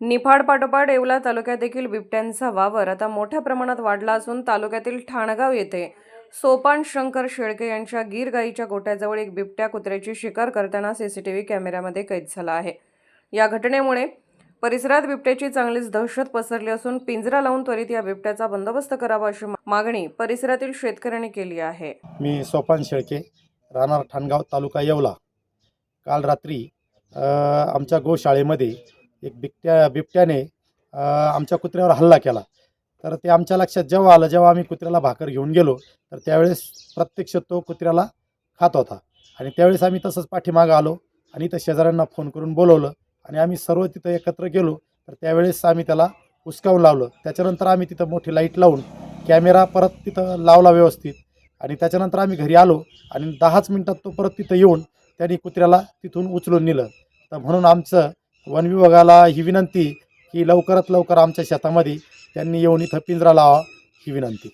निफाड पाठोपाठ येवला तालुक्यात देखील बिबट्यांचा वावर आता मोठ्या प्रमाणात वाढला असून तालुक्यातील ठाणगाव येथे सोपान शंकर शेळके यांच्या गीर गाईच्या गोट्याजवळ एक बिबट्या कुत्र्याची शिकार करताना सीसीटीव्ही कॅमेऱ्यामध्ये कैद झाला आहे. या घटनेमुळे परिसरात बिबट्याची चांगलीच दहशत पसरली असून पिंजरा लावून त्वरित या बिबट्याचा बंदोबस्त करावा अशी मागणी परिसरातील शेतकऱ्यांनी केली आहे. मी सोपान शेळके राहणार ठाणगाव तालुका येवला. काल रात्री आमच्या गोशाळेमध्ये एक बिबट्या बिबट्याने आमच्या कुत्र्यावर हल्ला केला. तर ते आमच्या लक्षात जेव्हा आलं जेव्हा आम्ही कुत्र्याला भाकर घेऊन गेलो तर त्यावेळेस प्रत्यक्ष तो कुत्र्याला खात होता. आणि त्यावेळेस आम्ही तसंच पाठीमागं आलो आणि इथं शेजाऱ्यांना फोन करून बोलवलं आणि आम्ही सर्व तिथं एकत्र गेलो. तर त्यावेळेस आम्ही त्याला हुसकावून लावलं. त्याच्यानंतर आम्ही तिथं मोठी लाइट लावून कॅमेरा परत तिथं लावला व्यवस्थित. आणि त्याच्यानंतर आम्ही घरी आलो आणि दहाच मिनटात तो परत तिथं येऊन त्यांनी कुत्र्याला तिथून उचलून नेलं. तर म्हणून आमचं वन विभागाला ही विनंती की लवकरात लवकर आमच्या शेतामध्ये त्यांनी येऊन इथं पिंजरा लावा ही विनंती.